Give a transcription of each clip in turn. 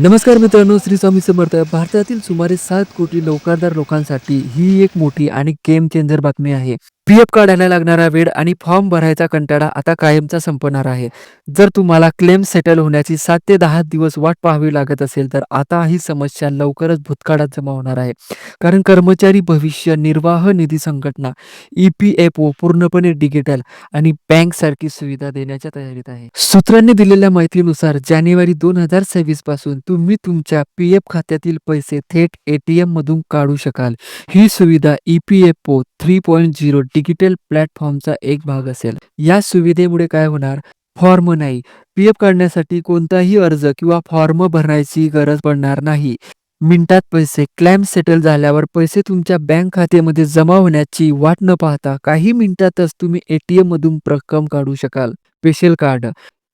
नमस्कार मित्रांनो श्री स्वामी समर्थ. भारतातील सुमारे सात कोटी नोकरदार लोकांसाठी ही एक मोठी आणि गेम चेंजर बातमी आहे. पी एफ काढायला लागणारा वेळ आणि फॉर्म भरायचा कंटाळा आता कायमचा संपणार आहे. जर तुम्हाला क्लेम सेटल होण्याची सात ते दहा दिवस वाट पाहावी लागत असेल तर आता ही समस्या लवकरच भूतकाळात जमा होणार आहे. कारण कर्मचारी भविष्य निर्वाह निधी संघटना ई पी एफ ओ पूर्णपणे डिजिटल आणि बँक सारखी सुविधा देण्याच्या तयारीत आहे. सूत्रांनी दिलेल्या माहितीनुसार जानेवारी दोन हजार सव्वीसपासून तुम्ही तुमच्या पी एफ खात्यातील पैसे थेट एटीएम मधून काढू शकाल. ही सुविधा E P F O three point zero digital प्लॅटफॉर्मचा एक भाग असेल. या सुविधेमुळे काय होणार? फॉर्म नाही. पी एफ काढण्यासाठी कोणताही अर्ज किंवा फॉर्म भरण्याची गरज पडणार नाही. मिनिटात पैसे क्लेम सेटल झाल्यावर पैसे तुमच्या बँक खात्यामध्ये जमा होण्याची वाट न पाहता काही मिनिटातच तुम्ही एटीएम मधून रक्कम काढू शकाल. Special card.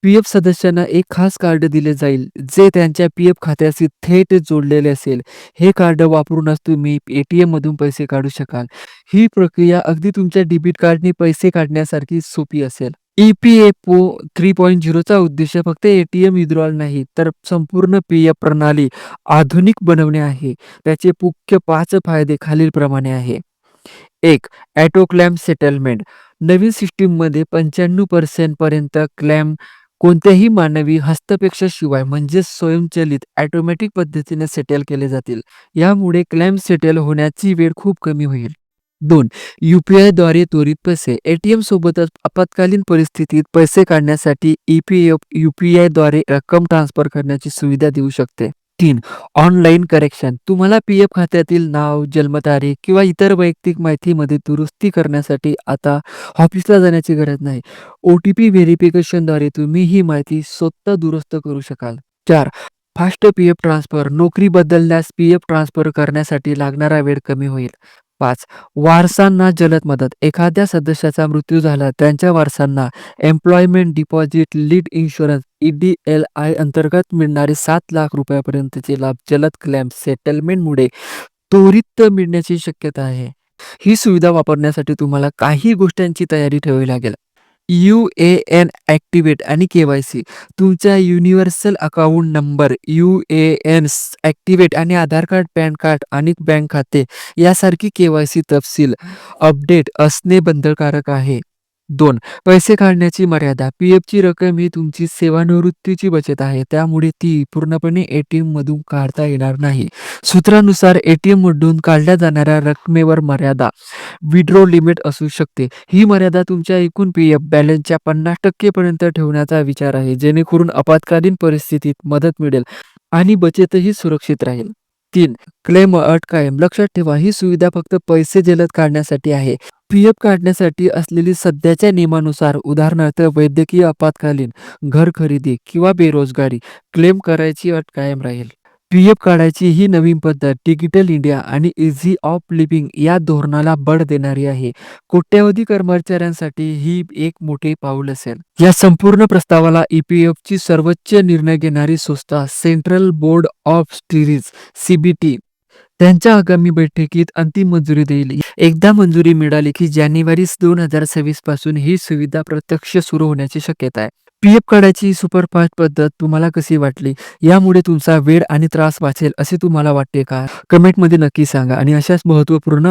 पी एफ सदस्यांना एक खास कार्ड दिले जाईल जे त्यांच्या पी एफ खात्याशी थेट जोडलेले असेल. हे कार्ड वापरूनच तुम्ही ए टी मधून पैसे काढू शकाल. ही प्रक्रिया अगदी तुमच्या डेबिट कार्डने पैसे काढण्यासारखी सोपी असेल. E P F O three point झिरोचा उद्देश फक्त ए टी एम विद्रॉल नाही तर संपूर्ण पी एफ प्रणाली आधुनिक बनवणे आहे. त्याचे मुख्य पाच फायदे खालीलप्रमाणे आहे. एक ॲटो क्लॅम सेटलमेंट. नवीन सिस्टीममध्ये पंच्याण्णव पर्सेंटपर्यंत क्लॅम कोणत्याही मानवी हस्तपेक्षाशिवाय म्हणजे स्वयंचलित ॲटोमॅटिक पद्धतीने सेटल केले जातील. यामुळे क्लेम सेटल होण्याची वेळ खूप कमी होईल. दोन यू पी आयद्वारे त्वरित पैसे ए टी एम सोबतच आपत्कालीन परिस्थितीत पैसे काढण्यासाठी E P F U P आयद्वारे रक्कम ट्रान्सफर करण्याची सुविधा देऊ शकते. तीन. ऑनलाईन करेक्शन तुम्हाला पी एफ खात्यातील नाव जन्मतारीख किंवा इतर वैयक्तिक माहितीमध्ये दुरुस्ती करण्यासाठी आता ऑफिसला जाण्याची गरज नाही. ओ टी पी व्हेरिफिकेशनद्वारे तुम्ही ही माहिती स्वतः दुरुस्त करू शकाल. चार. फास्ट पी एफ ट्रान्सफर नोकरी बदलण्यास पी एफ ट्रान्सफर करण्यासाठी लागणारा वेळ कमी होईल. पाच. वारसांना जलद मदत. एखाद्या सदस्याचा मृत्यू झाला त्यांच्या वारसांना employment deposit linked insurance E D L I अंतर्गत मिळणारे सात लाख रुपयापर्यंतचे लाभ जलद क्लेम सेटलमेंटमुळे त्वरित मिळण्याची शक्यता आहे. ही सुविधा वापरण्यासाठी तुम्हाला काही गोष्टींची तयारी ठेवावी लागेल. यू ए एन ॲक्टिवेट आणि के वाय सी. तुमचा universal account number U A N activate आणि आधार कार्ड पॅन कार्ड आणि बँक खाते यासारखी के वाय सी तपशील अपडेट असणे बंधनकारक आहे. दोन पैसे काढण्याची मर्यादा. पी एफची रक्कम ही तुमची सेवानिवृत्तीची बचत आहे. त्यामुळे ती पूर्णपणे ए टी एममधून काढता येणार नाही. सूत्रानुसार ए टी एममधून काढल्या जाणाऱ्या रकमेवर मर्यादा विड्रो लिमिट असू शकते. ही मर्यादा तुमच्या एकूण पी एफ बॅलन्सच्या पन्नास टक्केपर्यंत ठेवण्याचा विचार आहे. जेणेकरून आपत्कालीन परिस्थितीत मदत मिळेल आणि बचतही सुरक्षित राहील. तीन क्लेम अट कायम. लक्षात ठेवा ही सुविधा फक्त पैसे जलद काढण्यासाठी आहे. पी एफ काढण्यासाठी असलेली सध्याच्या नियमानुसार उदाहरणार्थ वैद्यकीय आपत्कालीन घर खरेदी किंवा बेरोजगारी क्लेम करायची अट कायम राहील. पी एफ काढायची ही नवीन पद्धत डिजिटल इंडिया आणि इझी ऑफ लिव्हिंग या धोरणाला बळ देणारी आहे. कोट्यावधी कर्मचाऱ्यांसाठी ही एक मोठे पाऊल असेल. या संपूर्ण प्रस्तावाला ई पी एफची सर्वोच्च निर्णय घेणारी संस्था सेंट्रल बोर्ड ऑफ स्टिरीज सीबीटी त्यांच्या आगामी बैठकीत अंतिम मंजुरी देईल. एकदा मंजुरी मिळाली की जानेवारी दोन हजार सव्वीसपासून ही सुविधा प्रत्यक्ष सुरू होण्याची शक्यता आहे. पी एफ काढायची सुपरफास्ट पद्धत तुम्हाला कशी वाटली? यामुळे तुमचा वेळ आणि त्रास वाचेल असे तुम्हाला वाटते का? कमेंटमध्ये नक्की सांगा आणि अशाच महत्त्वपूर्ण